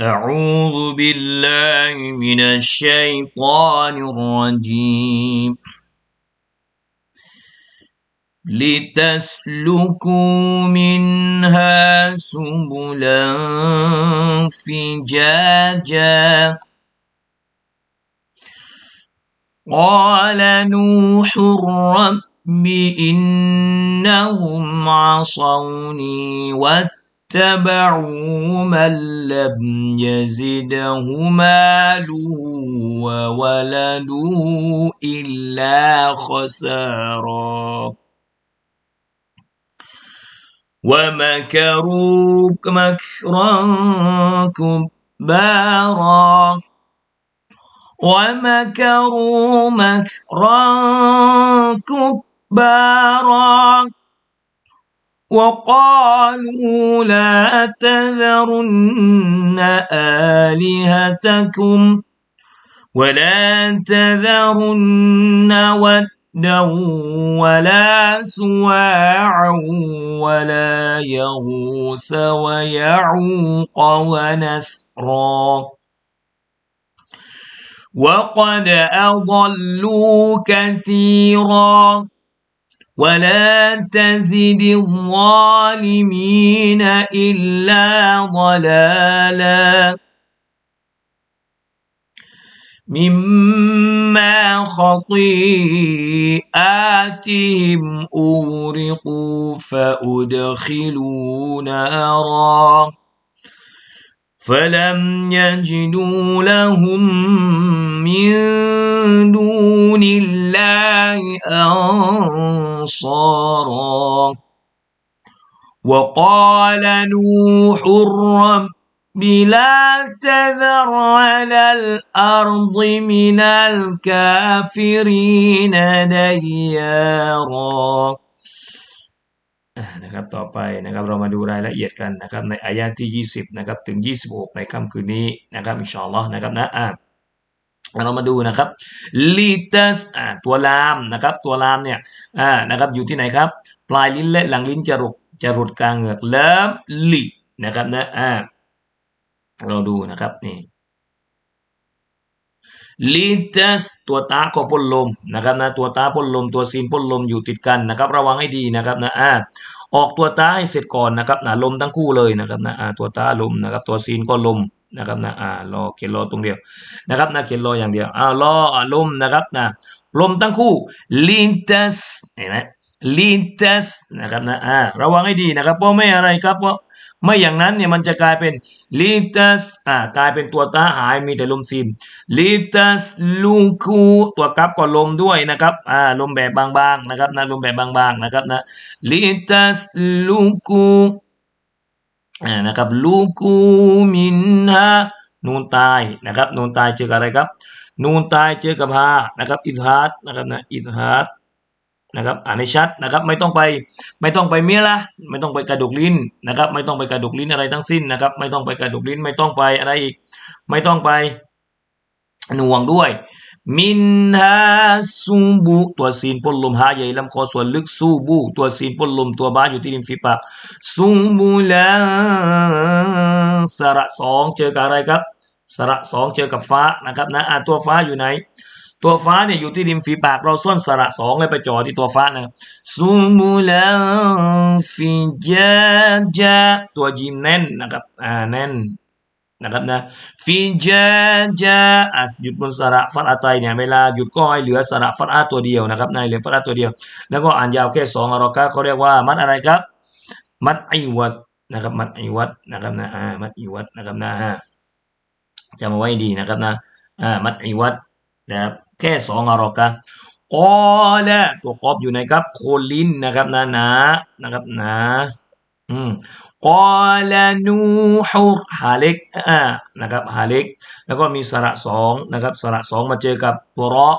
أعوذ بالله من الشيطان الرجيم. لتسلكوا منها سبلا فجاجا. قال نوح رب إنهم عصوني واتبعوا من لم يزده ماله وولده إلا خسارا. ومكروا مكرا كبارا. ومكروا مكرا كبارا. وقالوا لا تذرن آلهتكم ولا تذرن ودا ولا سواعا ولا يغوث ويعوق ونسرا. وقد أضلوا كثيرا. ولا تزد الظالمين إلا ضلالا مما خطيئاتهم أغرقوا فأدخلوا نارا فلم يجدوا لهم من دون الله أنصارا وقال نوح رب لا تذر على الأرض من الكافرين ديارا นะครับต่อไปนะครับเรามาดูรายละเอียดกันนะครับในอายะที่ 20นะครับถึง 26 ในค่ำคืนนี้นะครับอินชาอัลลอฮ์นะครับนะอ่าเรามาดูนะครับลิตัสอ่าตัวลามนะครับตัวลามเนี่ยอ่านะครับอยู่ที่ไหนครับ ปลายลิ้นและหลังลิ้นจะรุดจะรุดกลางเหงือกเลิมลินะครับนะอ่าเราดูนะครับนี่ ลิตัสตัวตาก็พ่นลมนะครับนะตัวตาพ่นลมตัวซีนพ่นลมอยู่ติดกันนะครับ ระวังให้ดีนะครับนะอ่าออกตัวตาให้เสร็จก่อนนะครับนะลมทั้งคู่เลยนะครับนะอ่าตัวตาลมนะครับ ตัวซีนก็ลมนะครับนะอ่ารอเขียนรอตรงเดียวนะครับนะเขียนรออย่างเดียวอ่ารอลมนะครับนะลมทั้งคู่ลิตัสเห็นไหมลิตัสนะครับนะอ่าระวังให้ดีนะครับเพราะไม่อะไรครับเพราะ ไม่อย่างนั้นเนี่ยมันจะกลายเป็นลิตัสอ่ากลายเป็นตัวตาหายมีแต่ลมซีนลิตัสลูคูตัวกับก็ลมด้วยนะครับอ่าลมแบบบางๆนะครับนะลมแบบบางๆนะครับนะลิตัสลูคูอ่านะครับลูคูมินฮานูนตายนะครับนูนตายเจอกับอะไรครับนูนตายเจอกับฮานะครับอิทฮัดนะครับนะอิทฮัด นะครับอ่านให้ชัดนะครับ ไม่ต้องไปไม่ต้องไปเมียละไม่ต้องไปกระดูกลิ้นนะครับ ไม่ต้องไปกระดูกลิ้นอะไรทั้งสิ้นนะครับ ไม่ต้องไปกระดูกลิ้นไม่ต้องไปอะไรอีก ไม่ต้องไปหน่วงด้วยมินฮาซูบุตัวซีนพ่นลมหาใหญ่ลำคอส่วนลึกซูบุตัวซีนพ่นลมตัวบ้าอยู่ที่ริมฝีปากซูบุลาสระสองเจอกับอะไรครับ สระสองเจอกับฟ้านะครับนะอ่าตัวฟ้าอยู่ไหน ตัวฟ้าเนี่ยอยู่ที่ริมฝีปากเราส้นสระสองเลยไปจ่อที่ตัวฟ้านะซูมูลาฟิจาจาตัวจีมแน่นนะครับอ่าแน่นนะครับนะฟิจาจาอะหยุดบนสระฟัตอาไตเนี่ยเวลาหยุดก็ให้เหลือสระฟัตอาตัวเดียวนะครับในเหลือฟัตอาตัวเดียว แล้วก็อ่านยาวแค่สองอารอกะเขาเรียกว่ามัดอะไรครับ มัดไอวัดนะครับ มัดไอวัดนะครับนะอ่ามัดไอวัดนะครับนะฮะจำเอาไว้ดีนะครับนะอ่ามัดไอวัด นะครับแค่สองอารอกะกอละตัวกอบอยู่ในครับโคลินนะครับนะนะนะครับนะอืมกอละนูฮูฮาเล็กอ่านะครับฮาเล็กแล้วก็มีสระสองนะครับสระสองมาเจอกับตัวรอ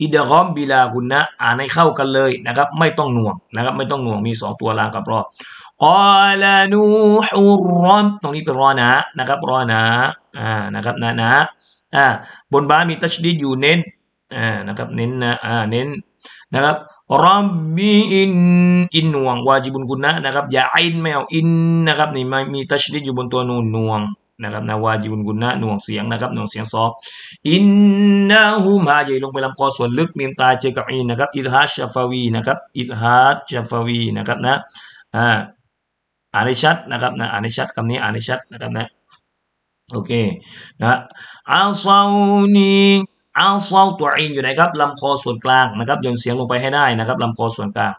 อิดกอมบิลากุนนะอ่านให้เข้ากันเลยนะครับ ไม่ต้องหน่วงนะครับ ไม่ต้องหน่วงมีสองตัวลางกับรอกอลานูฮุรอมตรงนี้เป็นรอนะนะครับรอนะอ่านะครับนะนะ อ่าบนบ้านมีตัชดีอยู่เน้นอ่านะครับเน้นนะอ่าเน้นนะครับรับบีอินอินนวงวาจิบุนกุนนะนะครับอย่าอินไม่เอาอินนะครับนี่ไม่มีตัชดีดอยู่บนตัวนูนนวงนะครับนะวาจิบุนกุนนะหน่วงเสียงนะครับหน่วงเสียงซออินนะฮุมาใหญ่ลงไปลำคอส่วนลึกมีมตาเจอกับอินนะครับอิลฮัชชฟาวีนะครับอิลฮัชชฟาวีนะครับนะอ่าอ่านให้ชัดนะครับนะอ่านให้ชัดคำนี้อ่านให้ชัดนะครับนะ โอเคนะอัลซานีอัลซาตัวอินอยู่ไหนครับลำคอส่วนกลางนะครับยนเสียงลงไปให้ได้นะครับลำคอส่วนกลาง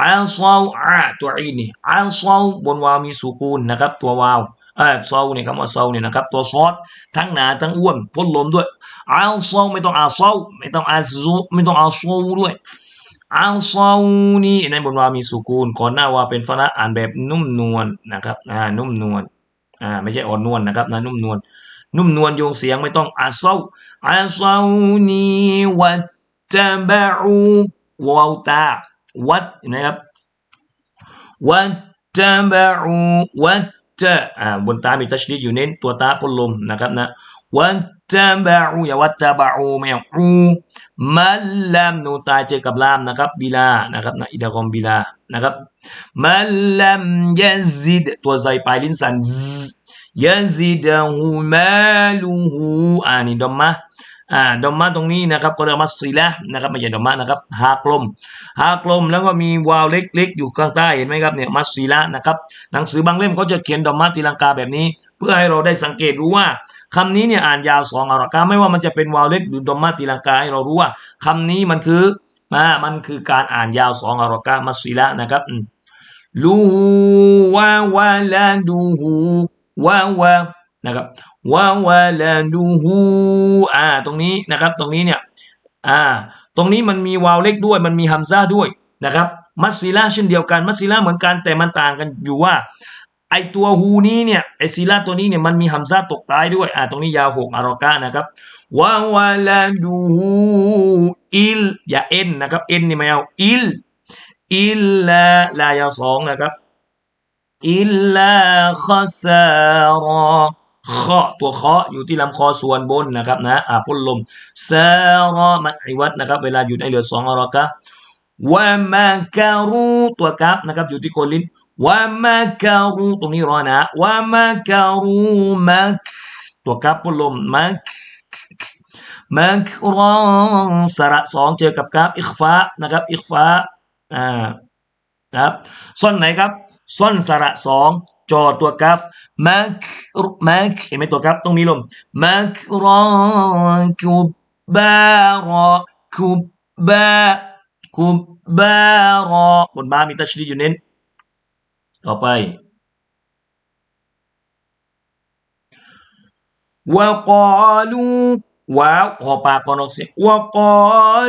อัลซาอาตัวอินนี่อัลซาบนวาวมีสุกูนนะครับ ตัววาวเออซาเนี่ยคำว่าซาเนี่ยนะครับตัวซอสทั้งหนาทั้งอ้วนพ่นลมด้วยอัลซาไม่ต้องอัลซาไม่ต้องอัลซูไม่ต้องอัลซูด้วยอัลซานี่ในบนวาวมีสุกูนก่อนหน้าว่าเป็นฟนะอ่านแบบนุ่มนวลนะครับอ่านุ่มนวล อ่าไม่ใช่อ่อนนวลนะครับนะนุ่มนวลนุ่มนวลโยงเสียงไม่ต้องอัลซาอัลซานีวัตจบะอูวาวตาวัดนะครับวัตจบะอูวัตตะอ่าบนตามีตัชดีอยู่เน้นตัวตาพ่นลมนะครับนะ วัตตะบะอูอย่าวัตตะบะอูไม่เอาอูมัลลามนูตาเจอกับลามนะครับบิลานะครับนะอิดะกอมบิลานะครับมัลลัมยะซิดตัวใจปลายลิ้นสันยะซิดะฮูมาลูฮูอ่านี่ดอมมะอ่าดอมมะตรงนี้นะครับก็เรียกมัสซีละนะครับไม่ใช่ดอมมะนะครับฮากลมฮากลมแล้วก็มีวาวเล็กๆ อยู่ข้างใต้เห็นไหมครับเนี่ยมัสซีละนะครับหนังสือบางเล่มเขาจะเขียนดอมมะตีลังกาแบบนี้ เพื่อให้เราได้สังเกตรู้ว่า คำนี้เนี่ยอ่านยาวสองอารากาไม่ว่ามันจะเป็นวาวเล็กหรือดอมมะตีลังกาให้เรารู้ว่าคำนี้มันคืออ่ามันคือการอ่านยาวสองอารากามัสซีละนะครับลูวาวาลาดูฮูวาวานะครับวาวาลาดูฮูอ่าตรงนี้นะครับตรงนี้เนี่ยอ่าตรงนี้มันมีวาวเล็กด้วย มันมีฮัมซาด้วยนะครับมัสซีลาเช่นเดียวกันมัสซีลาเหมือนกันแต่มันต่างกันอยู่ว่า ไอตัวฮูนี้เนี่ยไอซีลาตัวนี้เนี่ยมันมีฮัมซาตกท้ายด้วยอ่าตรงนี้ยาวหกอารอกะนะครับวาวาลาดูฮูอิลอย่าเอ็นนะครับเอ็นนี่ไม่เอาอิลอิลลาลายาสองนะครับอิลลาคอซารอเคาะตัวเคาะอยู่ที่ลำคอส่วนบนนะครับนะอ่าพ่นลมซารอมัดอิวัดนะครับเวลาหยุดให้เหลือสองอารอกะวะมาการูตัวกับนะครับอยู่ที่โคนลิ้น วะมาการูตรงนี้รอนะวะมาการูมักตัวกับลมมักมักรอสระสองเจอกับกับอิกฟ้านะครับอิกฟ้าอ่านะครับส่วนไหนครับส่วนสระสองจอตัวกัฟมักมักเห็นไหมตัวกัฟต้องมีลมมักรอคุบบารอคุบบาคุบบารอบนบ้ามีตัชดีอยู่เน้น ต่อไป وقالوا ว้าวหอปากก่อนออกเสียงวกอ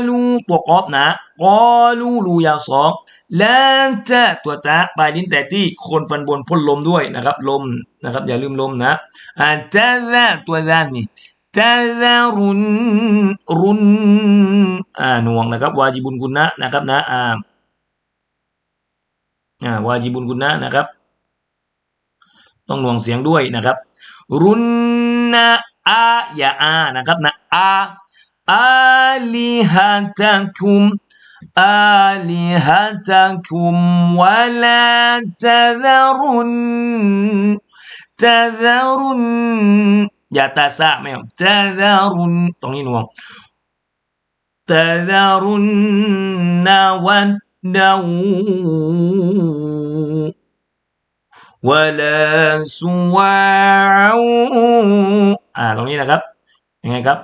ลูตัวกอบนะกอลูลูยาวสองแล้วจะตัวตาปลายลิ้นแต่ที่โคนฟันบนพ่นลมด้วยนะครับ ลมนะครับ อย่าลืมลมนะอ่าจะละตัวด้านนี่จะละรุนรุนอ่าหน่วงนะครับ วาจิบุนกุนะนะครับนะอ่า อ่าวาจิบุนกุนะนะครับ ต้องหน่วงเสียงด้วยนะครับ รุนนะอาอย่าอานะครับนะอาอาลิฮัตัคุมอาลิฮัตัคุมวะลาตะซารุนตะซารุนอย่าตาซาไม่เอาตะซารุนตรงนี้หน่วงตะซารุนนาวัน ดาว ولا سواع อ่าตรงนี้นะครับยังไงครับ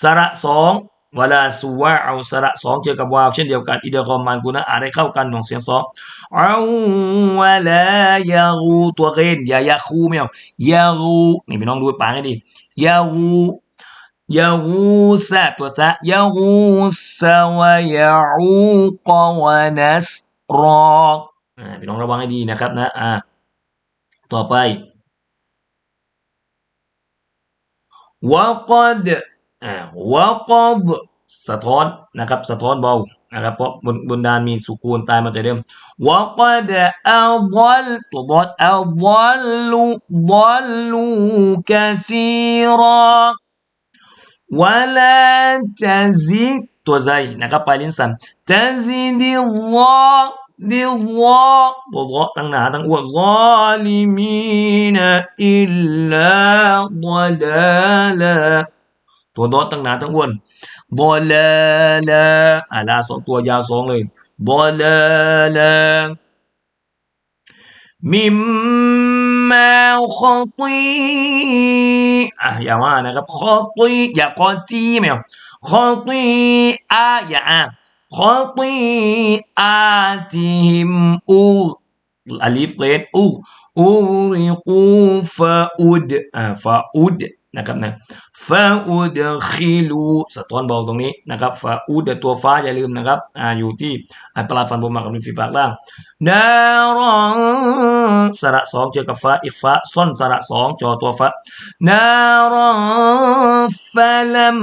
สระสองเวลาสุวาเอาสระสองเจอกับวาวเช่นเดียวกันอิเดกอมมันกุนะอ่านได้เข้ากันหน่วงเสียงสองเอาวะลายากูตัวเกนอย่ายาคูไม่เอายากูนี่พี่น้องดูปากให้ดียากู ยะฮูซะตัวซะยะฮูซาวยาอูกวานัสรออ่พี่น้องระวังให้ดีนะครับนะอ่าต่อไปวะกอดอ่าวะกอดสะท้อนนะครับสะท้อนเบานะครับเพราะบนบนดานมีสุกูลตายมาแต่เดิมวะกอดอัลบอลตัวบอลอัลบอลลูบอลลูกะซีรอ วนซอลิมีนะอิลลาดอลาลาตัวดอตั้งหนาตั้งอ้วนบอลาลาอ่าลาสองตัวยาวสองเลยบอลาลามิม มาขอตีอ่ะอย่าว่านะครับขอตีอย่าขอจีไม่เอาขอตีอาอย่าอ่ะขอตีอาจิมอูอลิฟเลนอูอูริกูฟาอุดอ่าฟาอุดนะครับนะ ฟาอุดคิลูสะท้อนเบาตรงนี้นะครับฟาอุดตัวฟ้าอย่าลืมนะครับอ่าอยู่ที่อัปลาฟันบนมากับริมฝีปากล่างดารอนสระสองเจอกับฟ้าอีกฟ้าซ่อนสระสองจอตัวฟ้าดารอนฟาลัม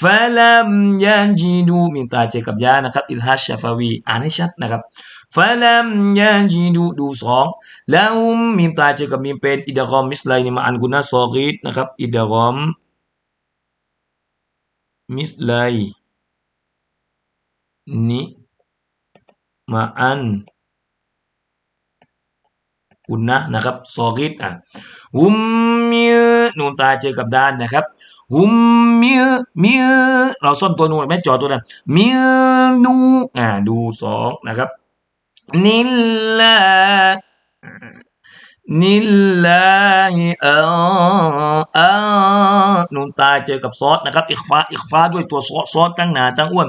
ฟาลัมยันจีดูมีตาเจอกับยานะครับอิลฮัชชาฟาวีอ่านให้ชัดนะครับฟาลัมยันจีดูดูสองแล้วมีตาเจอกับมีเป็นอิดะกอมมิสไลนี่มาอันกุนาซอกีดนะครับอิดะกอม มิสไลนี่มาอันอุนนะนะครับซอกิดอะฮุมมินูนตาเจอกับด้านนะครับฮุมมิมิเราซ่อนตัวนูนไม่จอตัวนั้นมินูอ่าดูสองนะครับนิลลา นิลลาฮิอัอันูนตาเจอกับซอสนะครับอีกฟ้าอีกฟ้าด้วยตัวซอสซอสตั้งหนาตั้งอ้วน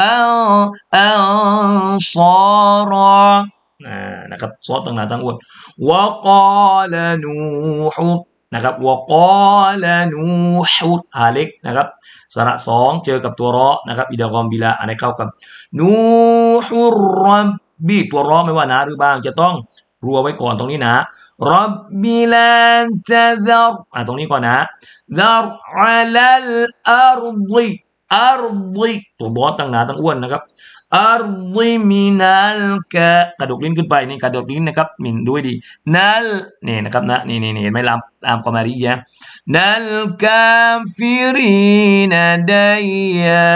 อัลอัลซอรอนะครับซอสต่างหนาตั้งอ้วนวะกอลนูฮุนะครับวะกอลนูฮุฮาเล็กนะครับสระสองเจอกับตัวรอนะครับอิดากอมบิลาอันไหนเข้ากับนูฮุรับบีตัวรอไม่ว่านาหรือบางจะต้อง รัวไว้ก่อนตรงนี้นะรับบิลันจะดรอ่าตรงนี้ก่อนนะดรอัลอัรดิอัรดิตัวบอสตั้งหนาตั้งอ้วนนะครับอัรดิมินัลกะกระดกลิ้นขึ้นไปนี่กระดกลิ้นนะครับมินดูให้ดีนัลนี่นะครับนะนี่นี่นี่เห็นไหมลามลามคอมารียะนัลกาฟิรีนไดยา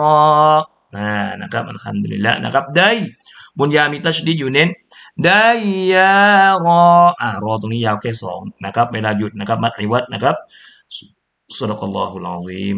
รออ่านะครับอัลฮัมดุลิลละนะครับได้บนยามีตัชดีอยู่เน้น ได้ยารออ่ารอตรงนี้ยาวแค่สองนะครับเวลาหยุดนะครับมัดไอวัดนะครับสุลลัลลอฮุลอาซีม